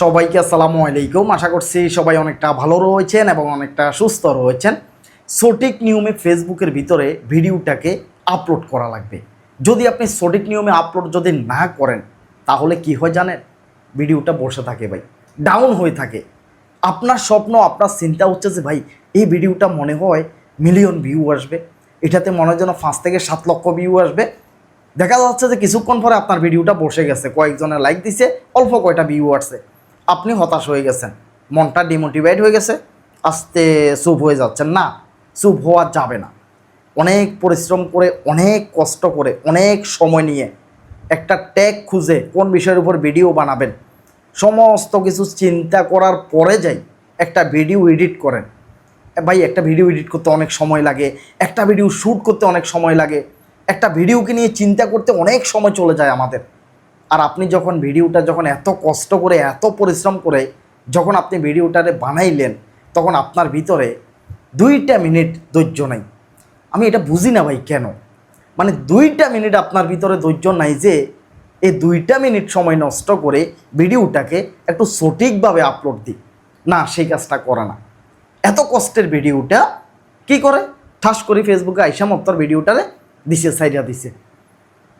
সবাইকে আসসালামু আলাইকুম। আশা করছি সবাই অনেকটা ভালো রয়েছেন এবং অনেকটা সুস্থ রয়েছেন। সঠিক নিয়মে ফেসবুকের ভিতরে ভিডিওটাকে আপলোড করা লাগবে। যদি আপনি সঠিক নিয়মে আপলোড যদি না করেন, তাহলে কি হয় জানেন? ভিডিওটা বসে থাকে ভাই, ডাউন হয়ে থাকে। আপনার স্বপ্ন, আপনার চিন্তা হচ্ছে যে ভাই, এই ভিডিওটা মনে হয় মিলিয়ন ভিউ আসবে। এটাতে মনে হয় যেন পাঁচ থেকে সাত লক্ষ ভিউ আসবে। দেখা যাচ্ছে যে কিছুক্ষণ পরে আপনার ভিডিওটা বসে গেছে, কয়েকজনের লাইক দিছে, অল্প কয়টা ভিউ আসছে। আপনি হতাশ হয়ে গেছেন। মনটা ডিমোটিভেট হয়ে গেছে, আস্তে চুপ হয়ে যাচ্ছেন। না, চুপ হওয়া যাবে না। অনেক পরিশ্রম করে, অনেক কষ্ট করে, অনেক সময় নিয়ে একটা ট্যাগ খুঁজে কোন বিষয়ের উপর ভিডিও বানাবেন। সমস্ত কিছু চিন্তা করার পরে যাই একটা ভিডিও এডিট করেন। ভাই, একটা ভিডিও এডিট করতে অনেক সময় লাগে, একটা ভিডিও শ্যুট করতে অনেক সময় লাগে, একটা ভিডিওকে নিয়ে চিন্তা করতে অনেক সময় চলে যায় আমাদের। আর আপনি যখন ভিডিওটা যখন এত কষ্ট করে, এত পরিশ্রম করে যখন আপনি ভিডিওটারে বানাইলেন, তখন আপনার ভিতরে দুইটা মিনিট ধৈর্য নাই। আমি এটা বুঝি না ভাই কেন? মানে দুইটা মিনিট আপনার ভিতরে ধৈর্য নাই যে এই দুইটা মিনিট সময় নষ্ট করে ভিডিওটাকে একটু সঠিকভাবে আপলোড দিই। না, সেই কাজটা করে না। এত কষ্টের ভিডিওটা কি করে? ঠাস করে ফেসবুকে আইসা মত্তর ভিডিওটারে দিছে সাইডা দিছে।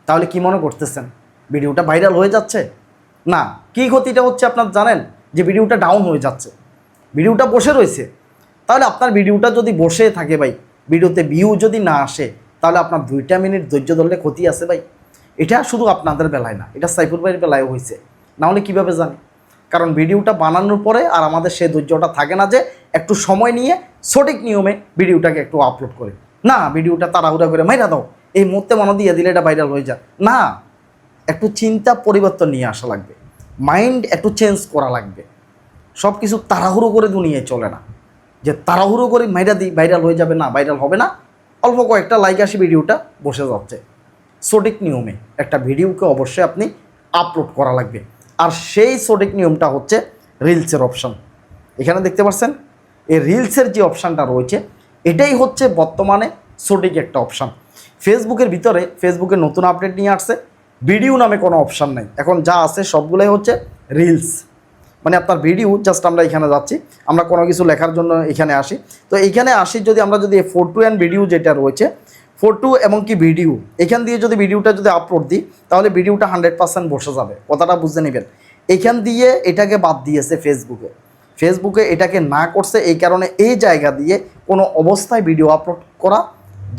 তাহলে কি মনে করতেছেন? ভিডিওটা ভাইরাল হয়ে যাচ্ছে? না, কি ক্ষতিটা হচ্ছে আপনার জানেন? যে ভিডিওটা ডাউন হয়ে যাচ্ছে। ভিডিওটা বসে রয়েছে। তাহলে আপনার ভিডিওটা যদি বসে থাকে ভাই, ভিডিওতে ভিউ যদি না আসে, তাহলে আপনার দুইটা মিনিট ধৈর্য ধরলে ক্ষতি আছে ভাই। এটা শুধু আপনাদের বেলায় না, এটা সাইফুল ভাইয়ের বেলায় হয়েছে। না হলে কীভাবে জানি? কারণ ভিডিওটা বানানোর পরে আর আমাদের সেই ধৈর্যটা থাকে না যে একটু সময় নিয়ে সঠিক নিয়মে ভিডিওটাকে একটু আপলোড করে। না, ভিডিওটা তাড়াহুড়া করে মাইরা দাও। এই মুহূর্তে মনে দিয়ে দিলে এটা ভাইরাল হয়ে যায়। না একটু চিন্তা পরিবর্তন নিয়ে আসা লাগবে। মাইন্ড একটু চেঞ্জ করা লাগবে। সব কিছু তাড়াহুড়ো করে দুনিয়ায় চলে না। যে তাড়াহুড়ো করে মাইরা দিই ভাইরাল হয়ে যাবে না ভাইরাল হবে না, অল্প কয়েকটা লাইক আসি ভিডিওটা বসে যাচ্ছে। সঠিক নিয়মে একটা ভিডিওকে অবশ্যই আপনি আপলোড করা লাগবে। আর সেই সঠিক নিয়মটা হচ্ছে রিলসের অপশান এখানে দেখতে পাচ্ছেন? এই রিলসের যে অপশানটা রয়েছে, এটাই হচ্ছে বর্তমানে সঠিক একটা অপশান ফেসবুকের ভিতরে ফেসবুকে নতুন আপডেট নিয়ে আসছে। ভিডিও নামে কোনো অপশান নাই। এখন যা আছে সবগুলোই হচ্ছে রিলস মানে আপনার ভিডিও জাস্ট আমরা এখানে যাচ্ছি। আমরা কোনো কিছু লেখার জন্য এখানে আসি। তো এইখানে আসি যদি আমরা যদি ফোটো অ্যান্ড ভিডিও যেটা রয়েছে ফটো এবং কি ভিডিও এখান দিয়ে যদি ভিডিওটা যদি আপলোড দিই, তাহলে ভিডিওটা হান্ড্রেড পার্সেন্ট বসে যাবে। কথাটা বুঝতে নেবেন। এখান দিয়ে এটাকে বাদ দিয়েছে ফেসবুকে ফেসবুকে এটাকে না করছে, এই কারণে এই জায়গা দিয়ে কোনো অবস্থায় ভিডিও আপলোড করা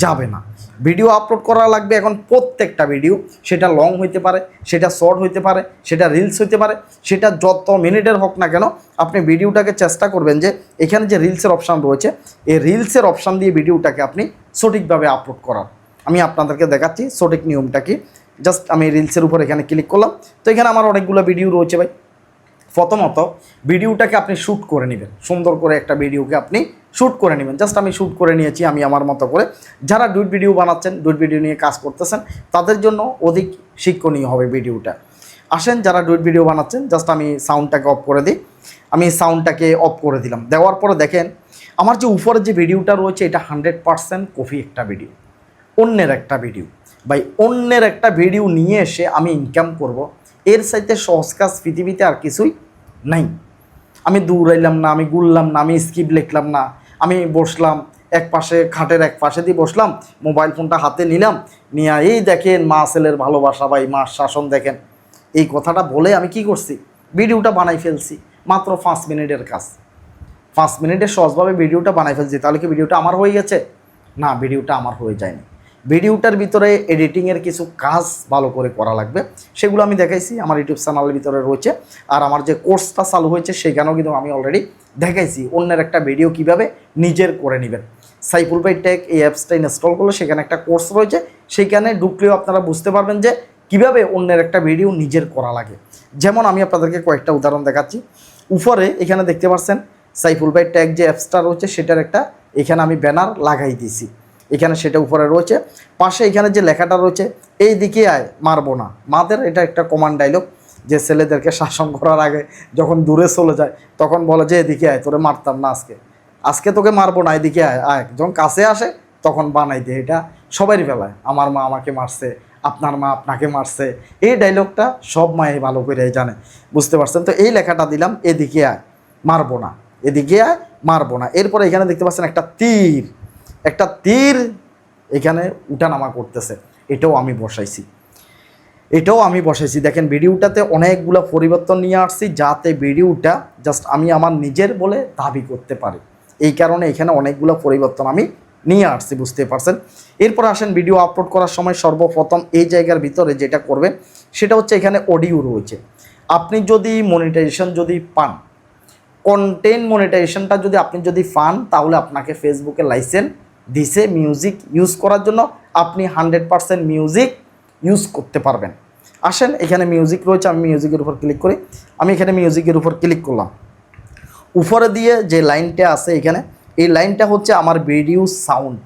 যাবে না। ভিডিও আপলোড করা লাগবে এখন প্রত্যেকটা ভিডিও সেটা লং হইতে পারে, সেটা শর্ট হইতে পারে, সেটা রিলস হইতে পারে, সেটা যত মিনিটের হোক না কেন, আপনি ভিডিওটাকে চেষ্টা করবেন যে এখানে যে রিলসের অপশান রয়েছে, এই রিলসের অপশান দিয়ে ভিডিওটাকে আপনি সঠিকভাবে আপলোড করার আমি আপনাদেরকে দেখাচ্ছি সঠিক নিয়মটা কি। জাস্ট আমি রিলসের উপর এখানে ক্লিক করলাম। তো এখানে আমার অনেকগুলো ভিডিও রয়েছে ভাই। প্রথমত ভিডিওটাকে আপনি শ্যুট করে নেবেন। সুন্দর করে একটা ভিডিওকে আপনি শ্যুট করে নেবেন। জাস্ট আমি শ্যুট করে নিয়েছি, আমি আমার মতো করে। যারা ডুইট ভিডিও বানাচ্ছেন ডুইট ভিডিও নিয়ে কাজ করতেছেন, তাদের জন্য অধিক শিক্ষণীয় হবে ভিডিওটা। আসেন, যারা ডুইট ভিডিও বানাচ্ছেন, জাস্ট আমি সাউন্ডটাকে অফ করে দিই। আমি সাউন্ডটাকে অফ করে দিলাম। দেওয়ার পরে দেখেন, আমার যে উপরের যে ভিডিওটা রয়েছে, এটা হান্ড্রেড পারসেন্ট কপি একটা ভিডিও। অন্যের একটা ভিডিও। ভাই, অন্যের একটা ভিডিও নিয়ে এসে আমি ইনকাম করব। এর সাথে সহজ কাজ পৃথিবীতে আর কিছুই নাই। আমি দৌড়াইলাম না, আমি গুললাম না, আমি স্কিপ লিখলাম না। আমি বসলাম, এক পাশে খাটের এক পাশে দিয়ে বসলাম মোবাইল ফোনটা হাতে নিলাম, নিয়ে এই দেখেন মা ছেলের ভালোবাসা ভাই, মার শাসন দেখেন। এই কথাটা বলে আমি কি করছি? ভিডিওটা বানাই ফেলছি, মাত্র পাঁচ মিনিটের কাজ। পাঁচ মিনিটে সহজভাবে ভিডিওটা বানাই ফেলছি, তাহলে কি ভিডিওটা আমার হয়ে গেছে? না, ভিডিওটা আমার হয়ে যায়নি। ভিডিওটার ভিতরে এডিটিংয়ের কিছু কাজ ভালো করে করা লাগবে। সেগুলো আমি দেখাইছি, আমার ইউটিউব চ্যানেলের ভিতরে রয়েছে। আর আমার যে কোর্সটা চালু হয়েছে সেখানেও কিন্তু আমি অলরেডি দেখাইছি অন্যের একটা ভিডিও কীভাবে নিজের করে নেবেন। সাইফুল বাই টেক এই অ্যাপসটা ইনস্টল করলে সেখানে একটা কোর্স রয়েছে। সেইখানে ঢুকলেও আপনারা বুঝতে পারবেন যে কীভাবে অন্যের একটা ভিডিও নিজের করা লাগে। যেমন আমি আপনাদেরকে কয়েকটা উদাহরণ দেখাচ্ছি। উপরে এখানে দেখতে পাচ্ছেন, সাইফুল বাই ট্যাগ যে অ্যাপসটা রয়েছে, সেটার একটা এখানে আমি ব্যানার লাগাই দিয়েছি। এখানে সেটা উপরে রয়েছে। পাশে এখানে যে লেখাটা রয়েছে, এই দিকে আয়, মারবো না। মাদের এটা একটা কমান্ড ডায়লগ যে ছেলেদেরকে শাসন করার আগে যখন দূরে চলে যায়, তখন বলে যে, এদিকে আয়, তোরে মারতাম না আজকে। আজকে তোকে মারবো না, এদিকে আয় আয়। যখন কাছে আসে, তখন বানাই দে এটা সবারই বেলায়। আমার মা আমাকে মারছে, আপনার মা আপনাকে মারছে। এই ডায়লগটা সব মায়ে ভালো করে জানে। বুঝতে পারছেন? তো এই লেখাটা দিলাম, এদিকে আয়, মারবো না। এদিকে আয়, মারবো না। এরপরে এখানে দেখতে পাচ্ছেন একটা তীর। একটা তীর এখানে উঠানামা করতেছে। এটাও আমি বসাইছি। এটাও আমি বসাইছি। দেখেন, ভিডিওটাতে অনেকগুলো পরিবর্তন নিয়ে আসছি যাতে ভিডিওটা জাস্ট আমি আমার নিজের বলে দাবি করতে পারি। এই কারণে এখানে অনেকগুলো পরিবর্তন আমি নিয়ে আসছি, বুঝতে পারছেন? এরপর আসেন ভিডিও আপলোড করার সময় সর্বপ্রথম এই জায়গার ভিতরে যেটা করবেন, সেটা হচ্ছে এখানে অডিও রয়েছে। আপনি যদি মনিটাইজেশন যদি পান কন্টেন্ট মনিটাইজেশনটা যদি আপনি যদি পান, তাহলে আপনাকে ফেসবুকে লাইসেন্স দিছে মিউজিক ইউজ করার জন্য আপনি হান্ড্রেড পারসেন্ট মিউজিক ইউজ করতে পারবেন। আসেন, এখানে মিউজিক রয়েছে, আমি মিউজিকের উপর ক্লিক করি। আমি এখানে মিউজিকের উপর ক্লিক করলাম। উপরে দিয়ে যে লাইনটা আছে এখানে, এই লাইনটা হচ্ছে আমার ভিডিও সাউন্ড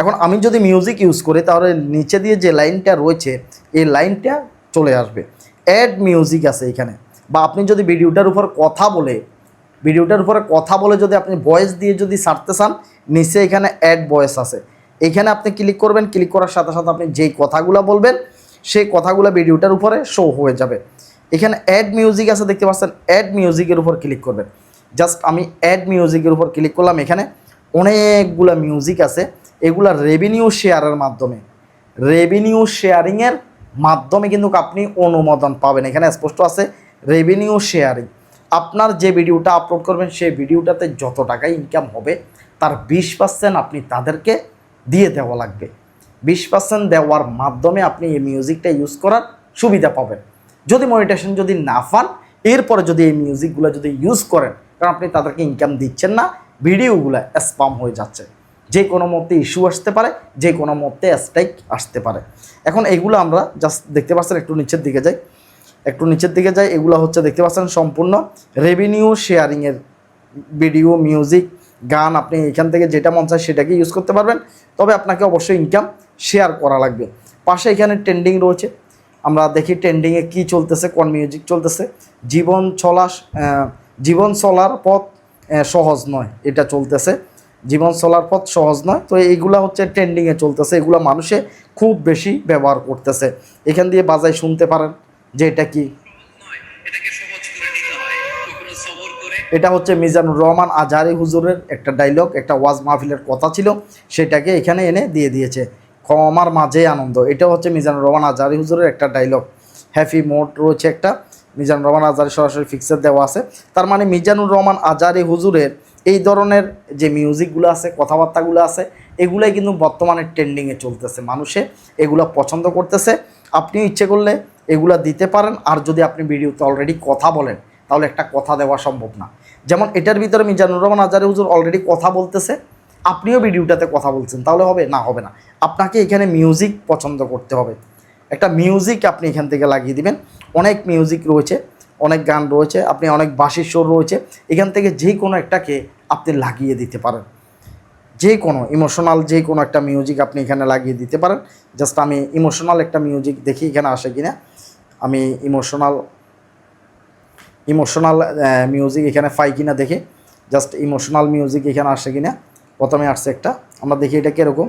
এখন আমি যদি মিউজিক ইউজ করি, তাহলে নিচে দিয়ে যে লাইনটা রয়েছে, এই লাইনটা চলে আসবে। অ্যাড মিউজিক আছে এখানে। বা আপনি যদি ভিডিওটার উপর কথা বলে ভিডিওটার উপরে কথা বলে যদি আপনি ভয়েস দিয়ে যদি সারতে চান নিচে এখানে অ্যাড ভয়েস আছে। এখানে আপনি ক্লিক করবেন ক্লিক করার সাথে সাথে আপনি যেই কথাগুলো বলবেন, সেই কথাগুলো ভিডিওটার উপরে শো হয়ে যাবে। এখানে অ্যাড মিউজিক আছে, দেখতে পাচ্ছেন? অ্যাড মিউজিকের উপর ক্লিক করবেন। জাস্ট আমি অ্যাড মিউজিকের উপর ক্লিক করলাম, এখানে অনেকগুলো মিউজিক আছে। এগুলা রেভিনিউ শেয়ারের মাধ্যমে। রেভিনিউ শেয়ারিংয়ের মাধ্যমে কিন্তু আপনি অনুমোদন পাবেন। এখানে স্পষ্ট আছে রেভিনিউ শেয়ারিং আপনার যে ভিডিওটা আপলোড করবেন, সেই ভিডিওটাতে যত টাকা ইনকাম হবে তার বিশ পার্সেন্ট আপনি তাদেরকে দিয়ে দেওয়া লাগবে। বিশ পার্সেন্ট দেওয়ার মাধ্যমে আপনি এই মিউজিকটা ইউজ করার সুবিধা পাবেন। যদি মনিটেশন যদি না পান, এরপরে যদি এই মিউজিকগুলো যদি ইউজ করেন, কারণ আপনি তাদেরকে ইনকাম দিচ্ছেন না ভিডিওগুলো স্পাম হয়ে যাচ্ছে। যে কোনো মতে ইস্যু আসতে পারে, যে কোনো মতে স্ট্রাইক আসতে পারে। এখন এগুলো আমরা জাস্ট দেখতে পাচ্ছেন, একটু নিচের দিকে যাই। একটু নিচের দিকে যাই, এগুলো হচ্ছে দেখতে পাচ্ছেন সম্পূর্ণ রেভিনিউ শেয়ারিংয়ের ভিডিও মিউজিক গান আপনি এখান থেকে যেটা মন চায় সেটাকে ইউজ করতে পারবেন। তবে আপনাকে অবশ্যই ইনকাম শেয়ার করা লাগবে। পাশে এখানে ট্রেন্ডিং রয়েছে। আমরা দেখি ট্রেন্ডিংয়ে কি চলতেছে কোন মিউজিক চলতেছে। জীবন চলা আহ, জীবন চলার পথ সহজ নয় এটা চলতেছে। জীবন চলার পথ সহজ নয়। তো এইগুলা হচ্ছে ট্রেন্ডিংয়ে চলতেছে। এগুলো মানুষে খুব বেশি ব্যবহার করতেছে। এখান দিয়ে বাজায় শুনতে পারেন যে এটা কি। এটা হচ্ছে মিজানুর রহমান আজহারি হুজুরের একটা ডায়লগ একটা ওয়াজ মাহফিলের কথা ছিল, সেটাকে এখানে এনে দিয়ে দিয়েছে। ক্ষমার মাঝে আনন্দ। এটা হচ্ছে মিজানুর রহমান আজহারি হুজুরের একটা ডায়লগ হ্যাপি মোড রয়েছে একটা। মিজানুর রহমান আজহারি সরাসরি ফিক্সার দেওয়া আছে। তার মানে মিজানুর রহমান আজহারি হুজুরের এই ধরনের যে মিউজিকগুলো আছে কথাবার্তাগুলো আছে, এগুলাই কিন্তু বর্তমানে ট্রেন্ডিংয়ে চলতেছে। মানুষে এগুলো পছন্দ করতেছে। আপনি ইচ্ছে করলে এগুলা দিতে পারেন। আর যদি আপনি ভিডিওতে অলরেডি কথা বলেন তাহলে একটা কথা দেওয়া সম্ভব না। যেমন এটার ভিতরে মিজানুর রহমান আজারে হুজুর অলরেডি কথা বলতেছে, আপনিও ভিডিওটাতে কথা বলছেন, তাহলে হবে? না হবে না। আপনাকে এখানে মিউজিক পছন্দ করতে হবে। একটা মিউজিক আপনি এখান থেকে লাগিয়ে দিবেন। অনেক মিউজিক রয়েছে, অনেক গান রয়েছে, আপনি অনেক বাঁশির সুর রয়েছে, এখান থেকে যে কোনো একটাকে আপনি লাগিয়ে দিতে পারেন। যে কোনো ইমোশনাল যে কোনো একটা মিউজিক আপনি এখানে লাগিয়ে দিতে পারেন। জাস্ট আমি ইমোশনাল একটা মিউজিক দেখি এখানে আসে কিনা। আমি ইমোশনাল ইমোশনাল মিউজিক এখানে পাই কিনা দেখে জাস্ট ইমোশনাল মিউজিক এখানে আসে কিনা। প্রথমে আসছে একটা। আমরা দেখি এটা কীরকম।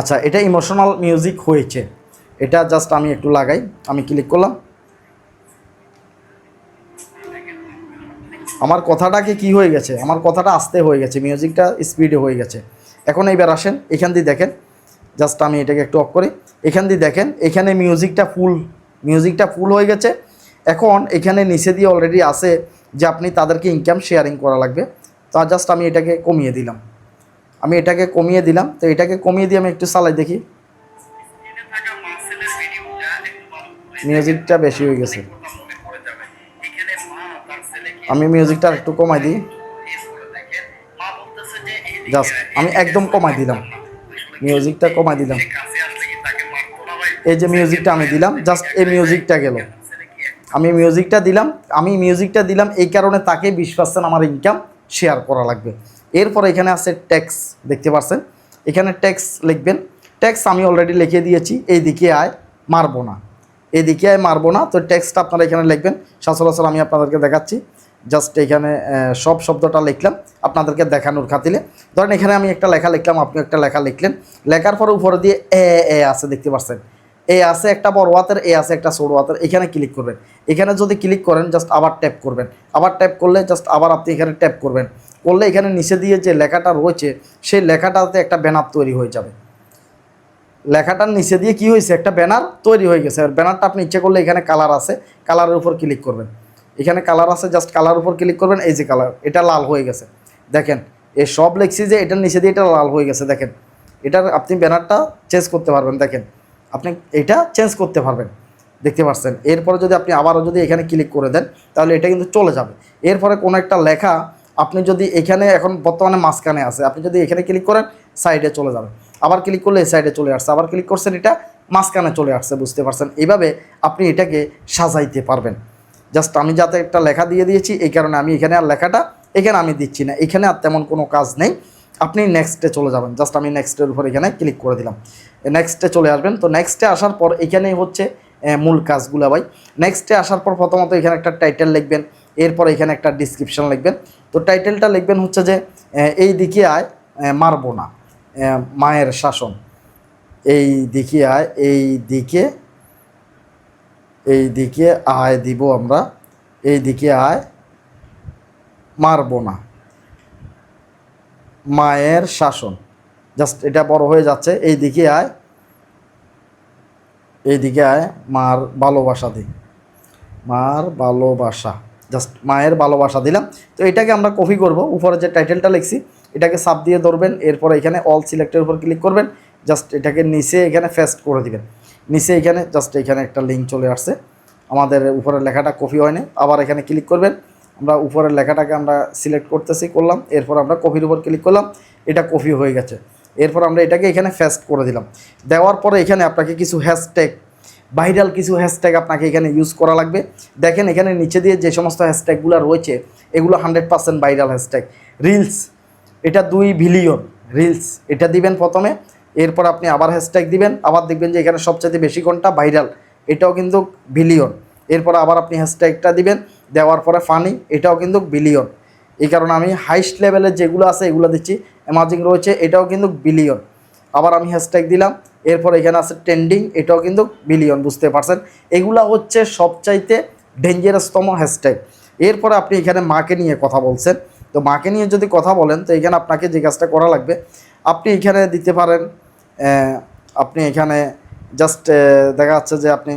আচ্ছা এটা ইমোশনাল মিউজিক হয়েছে। এটা জাস্ট আমি একটু লাগাই। আমি ক্লিক করলাম। আমার কথাটাকে কি হয়ে গেছে? আমার কথাটা আস্তে হয়ে গেছে। মিউজিকটা স্পিডে হয়ে গেছে। এখন এইবার আসেন। এখান দিয়ে দেখেন। জাস্ট আমি এটাকে একটু অফ করি। এখান দিয়ে দেখেন, এখানে মিউজিকটা ফুল মিউজিকটা ফুল হয়ে গেছে। এখন এখানে নিচে দিয়ে অলরেডি আছে যে আপনি তাদেরকে ইনকাম শেয়ারিং করা লাগবে। তা জাস্ট আমি এটাকে কমিয়ে দিলাম। আমি এটাকে কমিয়ে দিলাম। তো এটাকে কমিয়ে দিয়ে আমি একটু চালাই দেখি। মিউজিকটা বেশি হয়ে গেছে। আমি মিউজিকটা একটু কমাই দিই। জাস্ট আমি একদম কমাই দিলাম। মিউজিকটা কমাই দিলাম। এই যে মিউজিকটা আমি দিলাম জাস্ট এই মিউজিকটা গেল। আমি মিউজিকটা দিলাম, আমি মিউজিকটা দিলাম, এই কারণে তাকে বিশ পার্সেন্ট আমার ইনকাম শেয়ার করা লাগবে। এরপর এখানে আছে ট্যাক্স দেখতে পাচ্ছেন এখানে ট্যাক্স লিখবেন। ট্যাক্স আমি অলরেডি লিখে দিয়েছি, এই দিকে আয়, মারবো না। এদিকে আয়, মারবো না। তো ট্যাক্সটা আপনারা এখানে লিখবেন। সচরাচর আমি আপনাদেরকে দেখাচ্ছি। জাস্ট এখানে সব শব্দটা লিখলাম আপনাদেরকে দেখানোর খাতিলে ধরেন এখানে আমি একটা লেখা লিখলাম, আপনি একটা লেখা লিখলেন। লেখার পরে উপরে দিয়ে এ এ আছে, দেখতে পাচ্ছেন এ আছে, একটা বড় হাতের এ আছে, একটা ছোট হাতের। এখানে ক্লিক করবেন। এখানে যদি ক্লিক করেন জাস্ট আবার ট্যাপ করবেন। আবার ট্যাপ করলে জাস্ট আবার আপনি এখানে ট্যাপ করবেন। করলে এখানে নিচে দিয়ে যে লেখাটা রয়েছে, সেই লেখাটাতে একটা ব্যানার তৈরি হয়ে যাবে। লেখাটার নিচে দিয়ে কি হয়েছে? একটা ব্যানার তৈরি হয়ে গেছে। আর ব্যানারটা আপনি ইচ্ছে করলে এখানে কালার আছে। কালারের উপর ক্লিক করবেন। এখানে কালার আছে জাস্ট কালার উপর ক্লিক করবেন। এই যে কালার এটা লাল হয়ে গেছে। দেখেন, এ সব লেখছি যে, এটার নিচে দিয়ে এটা লাল হয়ে গেছে। দেখেন, এটার আপনি ব্যানারটা চেঞ্জ করতে পারবেন। দেখেন আপনি এটা চেঞ্জ করতে পারবেন। দেখতে পাচ্ছেন? এরপরে যদি আপনি আবারও যদি এখানে ক্লিক করে দেন, তাহলে এটা কিন্তু চলে যাবে। এরপরে কোনো একটা লেখা আপনি যদি এখানে এখন বর্তমানে মাঝখানে আছে, আপনি যদি এখানে ক্লিক করেন সাইডে চলে যাবে। আবার ক্লিক করলে এই সাইডে চলে আসছে, আবার ক্লিক করছেন, এটা মাঝখানে চলে আসছে, বুঝতে পারছেন? এইভাবে আপনি এটাকে সাজাইতে পারবেন। জাস্ট আমি যাতে একটা লেখা দিয়ে দিয়েছি, এই কারণে আমি এখানে আর লেখাটা, এখানে আমি দিচ্ছি না। এখানে আর তেমন কোনো কাজ নেই। আপনি নেক্সটে চলে যাবেন। জাস্ট আমি নেক্সটের উপর এখানে ক্লিক করে দিলাম। নেক্সটে চলে আসবেন। তো নেক্সটে আসার পর এখানেই হচ্ছে মূল কাজগুলো ভাই। নেক্সটে আসার পর প্রথমত এখানে একটা টাইটেল লিখবেন। এরপর এখানে একটা ডিসক্রিপশন লিখবেন। তো টাইটেলটা লিখবেন হচ্ছে যে এই দিকে আয় মারবো না। মায়ের শাসন। এই দিকে আয়, এই দিকে এই দিকে আয় দিব আমরা। এই দিকে আয়, মারবো না। মায়ের শাসন। জাস্ট এটা বড় হয়ে যাচ্ছে। এই দিকে আয়। এই দিকে আয় মার ভালোবাসা দিই মার ভালোবাসা। জাস্ট মায়ের ভালোবাসা দিলাম। তো এটাকে আমরা কপি করব। উপরে যে টাইটেলটা লিখছি, এটাকে সাপ দিয়ে ধরবেন। এরপরে এখানে অল সিলেক্টের উপর ক্লিক করবেন। জাস্ট এটাকে নিচে এখানে ফেস্ট করে দিবেন। নিচে এখানে জাস্ট এখানে একটা লিঙ্ক চলে আসছে। আমাদের উপরে লেখাটা কপি হয়নি। আবার এখানে ক্লিক করবেন। আমরা উপরের লেখাটাকে আমরা সিলেক্ট করতেছি, করলাম, এরপর আমরা কপির উপর ক্লিক করলাম, এটা কপি হয়ে গেছে। এরপর আমরা এটাকে এখানে ফেস্ট করে দিলাম। দেওয়ার পরে এখানে আপনাকে কিছু হ্যাশট্যাগ ভাইরাল কিছু হ্যাশট্যাগ আপনাকে এখানে ইউজ করা লাগবে। দেখেন এখানে নিচে দিয়ে যে সমস্ত হ্যাশট্যাগুলো রয়েছে, এগুলো hundred percent viral hashtag reels এটা দুই বিলিয়ন রিলস এটা দিবেন প্রথমে, এরপর আপনি আবার হ্যাশট্যাগ দিবেন, আবার দেখবেন যে এখানে সবচেয়ে বেশি কোনটা? ভাইরাল এটাও কিন্তু বিলিয়ন এরপর আবার আপনি হ্যাশট্যাগটা দিবেন দেওয়ার পরে ফানি এটাও কিন্তু বিলিয়ন এই কারণে আমি হাইস্ট লেভেলের যেগুলো আছে, এগুলো দিচ্ছি। এমার্জিং রয়েছে, এটাও কিন্তু বিলিয়ন আবার আমি হ্যাশট্যাগ দিলাম, এরপর এখানে আছে ট্রেন্ডিং এটাও কিন্তু বিলিয়ন বুঝতে পারছেন? এগুলো হচ্ছে সবচাইতে ডেঞ্জারাসতম হ্যাশট্যাগ এরপরে আপনি এখানে মাকে নিয়ে কথা বলছেন। তো মাকে নিয়ে যদি কথা বলেন, তো এখানে আপনাকে যে কাজটা করা লাগবে, আপনি এখানে দিতে পারেন আপনি এখানে জাস্ট দেখা যাচ্ছে যে আপনি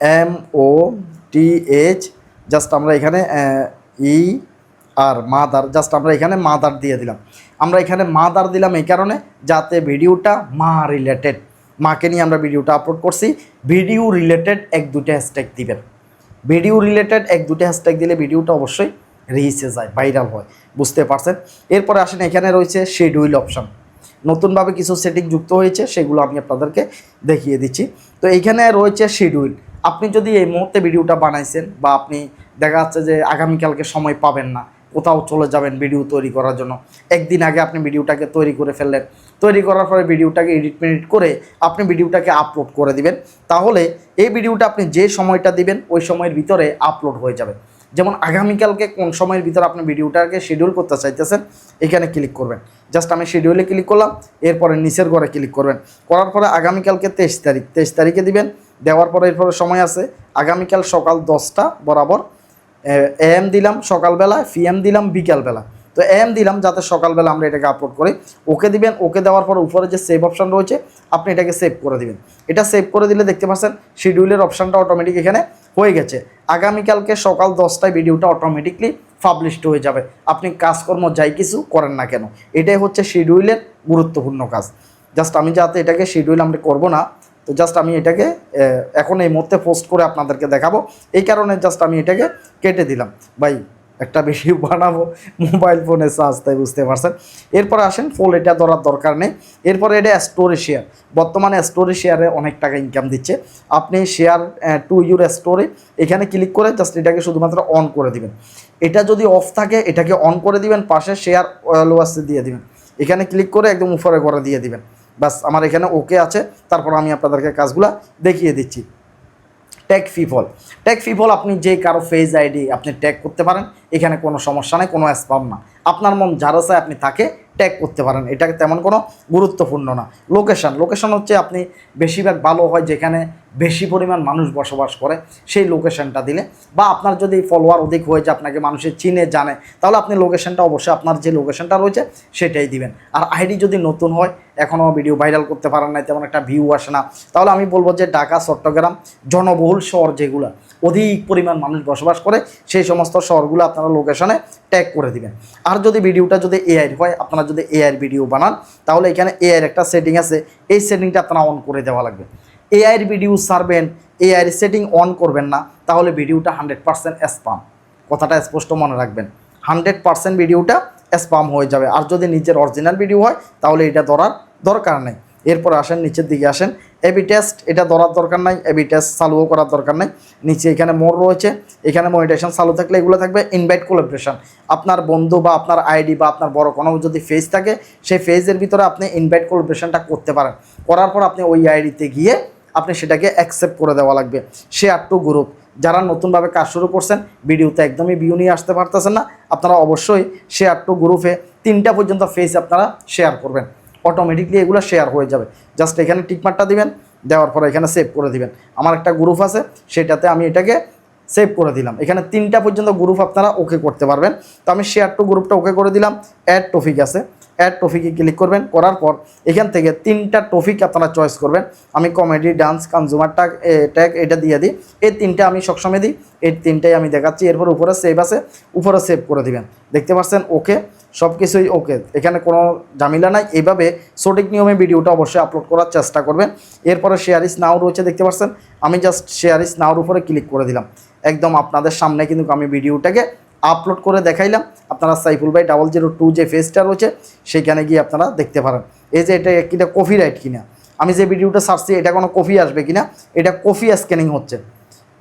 M O T H just আমরা এখানে ই আর মাদার জাস্ট আমরা এখানে মাদার দিয়ে দিলাম। আমরা এখানে মাদার দিলাম এই কারণে যাতে ভিডিওটা মা রিলেটেড মাকে নিয়ে আমরা ভিডিওটা আপলোড করছি। ভিডিও রিলেটেড এক দুটো হ্যাশট্যাগ দিবেন। ভিডিও রিলেটেড এক দুটো হ্যাশট্যাগ দিলে ভিডিওটা অবশ্যই রিচে যায় ভাইরাল হয়। বুঝতে পারছেন? এরপরে আসেন, এখানে রয়েছে শিডিউল অপশন নতুনভাবে কিছু সেটিং যুক্ত হয়েছে, সেগুলো আমি আপনাদেরকে দেখিয়ে দিচ্ছি। তো এইখানে রয়েছে শিডিউল আপনি যদি এই মুহূর্তে ভিডিওটা বানাইছেন বা আপনি দেখা যাচ্ছে যে আগামীকালকে সময় পাবেন না, কোথাও চলে যাবেন ভিডিও তৈরি করার জন্য, একদিন আগে আপনি ভিডিওটাকে তৈরি করে ফেললেন, তৈরি করার পরে ভিডিওটাকে এডিট মেডিট করে আপনি ভিডিওটাকে আপলোড করে দিবেন, তাহলে এই ভিডিওটা আপনি যে সময়টা দিবেন, ওই সময়ের ভিতরে আপলোড হয়ে যাবে। যেমন আগামীকালকে কোন সময়ের ভিতরে আপনি ভিডিওটাকে শিডিউল করতে চাইতেছেন, এখানে ক্লিক করবেন। জাস্ট আমি শিডিউলে ক্লিক করলাম, এরপরে নিচের ঘরে ক্লিক করবেন। করার পরে আগামীকালকে তেইশ তারিখ, তেইশ তারিখে দিবেন দেওয়ার পরে এরপরে সময় আছে। আগামীকাল সকাল দশটা বরাবর এম দিলাম সকালবেলা পিএম দিলাম বিকালবেলা। তো এম দিলাম যাতে সকালবেলা আমরা এটাকে আপলোড করি। ওকে দিবেন, ওকে দেওয়ার পর উপরে যে সেভ অপশান রয়েছে, আপনি এটাকে সেভ করে দিবেন। এটা সেভ করে দিলে দেখতে পাচ্ছেন শিডিউলের অপশানটা অটোমেটিক এখানে হয়ে গেছে। আগামীকালকে সকাল দশটায় ভিডিওটা অটোমেটিকলি পাবলিশড হয়ে যাবে। আপনি কাজকর্ম যাই কিছু করেন না কেন। এটাই হচ্ছে শিডিউলের গুরুত্বপূর্ণ কাজ। জাস্ট আমি যাতে এটাকে শিডিউল আমরা করব না তো জাস্ট আমি এটাকে এখন এই মুহূর্তে পোস্ট করে আপনাদেরকে দেখাবো। এই কারণে জাস্ট আমি এটাকে কেটে দিলাম। ভাই, একটা বেশি বানাবো মোবাইল ফোনে চার্জ তাই বুঝতে পারছেন? এরপরে আসেন ফোন এটা ধরার দরকার নেই। এরপরে এটা স্টোরে শেয়ার বর্তমানে স্টোরে শেয়ারে অনেক টাকা ইনকাম দিচ্ছে। আপনি শেয়ার টু ইউর স্টোরে এখানে ক্লিক করে জাস্ট এটাকে শুধুমাত্র অন করে দিবেন। এটা যদি অফ থাকে, এটাকে অন করে দিবেন, পাশে শেয়ার ওয়াসে দিয়ে দিবেন। এখানে ক্লিক করে একদম উপরে করে দিয়ে দিবেন। বাস আমার এখানে ওকে আছে। তারপর আমি আপনাদেরকে কাজগুলা দেখিয়ে দিচ্ছি। ট্যাগ ফিফল ট্যাগ ফিফল আপনি যে কারও ফেজ আইডি আপনি ট্যাগ করতে পারেন। এখানে কোনো সমস্যা নেই, কোনো স্পাম না। আপনার মন যারা চায় আপনি তাকে ট্যাগ করতে পারেন। এটা তেমন কোনো গুরুত্বপূর্ণ না। লোকেশন লোকেশান হচ্ছে আপনি বেশিরভাগ ভালো হয় যেখানে বেশি পরিমাণ মানুষ বসবাস করে, সেই লোকেশনটা দিলে। বা আপনার যদি ফলোয়ার অধিক হয়ে যায়, আপনাকে মানুষের চিনে, জানে, তাহলে আপনি লোকেশনটা অবশ্যই আপনার যে লোকেশনটা রয়েছে, সেটাই দিবেন। আর আইডি যদি নতুন হয়, এখনও ভিডিও ভাইরাল করতে পারেন না তেমন একটা ভিউ আসে না। তাহলে আমি বলব যে ঢাকা, চট্টগ্রাম, জনবহুল শহর যেগুলো অধিক পরিমাণ মানুষ বসবাস করে, সেই সমস্ত শহরগুলো আপনারা লোকেশনে ট্যাগ করে দিবেন। আর যদি ভিডিওটা যদি এআই হয়, আপনারা যদি এআই ভিডিও বানান, তাহলে এখানে এআইয়ের একটা সেটিং আছে। এই সেটিংটা আপনারা অন করে দেওয়া লাগবে। এআইয়ের ভিডিও সারবেন এআইয়ের সেটিং অন করবেন না, তাহলে ভিডিওটা হান্ড্রেড পার্সেন্ট স্পাম কথাটা স্পষ্ট মনে রাখবেন। হান্ড্রেড পার্সেন্ট ভিডিওটা স্পাম হয়ে যাবে। আর যদি নিজের অরিজিনাল ভিডিও হয়, তাহলে এটা ধরার দরকার নেই। এরপর আসেন, নিচের দিকে আসেন। এবি টেস্ট এটা ধরার দরকার নাই। এবি টেস্ট চালুও করার দরকার নাই। নিচে এখানে মোর রয়েছে। এখানে মনিটেশন চালু থাকলে এগুলো থাকবে ইনভাইট কোলাবরেশন আপনার বন্ধু বা আপনার আইডি বা আপনার বড় কোনো যদি ফেজ থাকে, সেই ফেজের ভিতরে আপনি ইনভাইট কোলাবরেশনটা করতে পারেন। করার পর আপনি ওই আইডিতে গিয়ে আপনি সেটাকে অ্যাকসেপ্ট করে দেওয়া লাগবে। শেয়ার টু গ্রুপ যারা নতুনভাবে কাজ শুরু করছেন, ভিডিওতে একদমই ভিউ নিয়ে আসতে পারতেছেন না, আপনারা অবশ্যই শেয়ার টু গ্রুপে তিনটা পর্যন্ত ফেস আপনারা শেয়ার করবেন। অটোমেটিকলি এগুলো শেয়ার হয়ে যাবে। জাস্ট এখানে টিকমার্কটা দিবেন, দেওয়ার পরে এখানে সেভ করে দিবেন। আমার একটা গ্রুপ আছে, সেটাতে আমি এটাকে সেভ করে দিলাম। এখানে তিনটা পর্যন্ত গ্রুপ আপনারা ওকে করতে পারবেন। তো আমি শেয়ার টু গ্রুপটা ওকে করে দিলাম। অ্যাড টপিক আছে। অ্যাড টপিকে ক্লিক করবেন, করার পর এখান থেকে তিনটা টপিক আপনারা চয়েস করবেন। আমি comedy dance consumer tag tag এটা দিয়ে দিই। এই তিনটা আমি সবসময় দিই, এই তিনটাই আমি দেখাচ্ছি। এরপর উপরে সেভ আছে, উপরে সেভ করে দিবেন। দেখতে পাচ্ছেন ওকে সব কিছুই ওকে এখানে কোনো ঝামেলা নাই। এইভাবে সঠিক নিয়মে ভিডিওটা অবশ্যই আপলোড করার চেষ্টা করবেন। এরপরে শেয়ার ইস নাও রয়েছে, দেখতে পাচ্ছেন? আমি জাস্ট শেয়ার ইস নাওর উপরে ক্লিক করে দিলাম। একদম আপনাদের সামনে কিন্তু আমি ভিডিওটাকে আপলোড করে দেখাইলাম। আপনারা সাইফুল ভাই ডাবল জিরো টু যে ফেজটা রয়েছে, সেইখানে গিয়ে আপনারা দেখতে পারেন। এই যে এটা কিনা কফি রাইট কিনা? আমি যে ভিডিওটা সার্চছি এটা কোনো কফি আসবে কিনা? এটা কফি স্ক্যানিং হচ্ছে।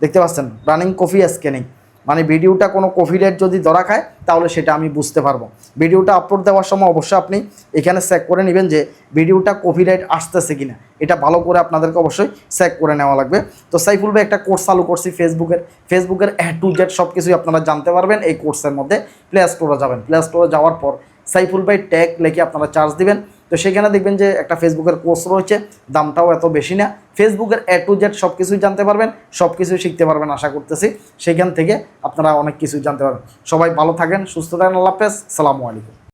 দেখতে পাচ্ছেন? রানিং কফি স্ক্যানিং মানে ভিডিওটা কোনো রেট যদি ধরা খায়, তাহলে সেটা আমি বুঝতে পারব। ভিডিওটা আপলোড দেওয়ার সময় অবশ্যই আপনি এখানে চেক করে নেবেন যে ভিডিওটা কপি রেট আসতেছে কিনা। এটা ভালো করে আপনাদেরকে অবশ্যই চেক করে নেওয়া লাগবে। তো সাইফুল ভাই, একটা কোর্স চালু করছি ফেসবুকের। ফেসবুকের এ টু জেড সব কিছুই আপনারা জানতে পারবেন এই কোর্সের মধ্যে। প্লে স্টোরে যাবেন। প্লে স্টোরে যাওয়ার পর সাইফুল ভাই ট্যাগ লিখে আপনারা চার্জ দিবেন। তো সেখানে দেখবেন যে একটা ফেসবুকের কোর্স রয়েছে, দামটাও এত বেশি না। ফেসবুকের এ টু জেড সব কিছুই জানতে পারবেন সব কিছুই শিখতে পারবেন আশা করতেছি। সেখান থেকে আপনারা অনেক কিছু জানতে পারবেন। সবাই ভালো থাকেন, সুস্থ থাকেন, আল্লাহ হাফেজ, সালামু আলাইকুম।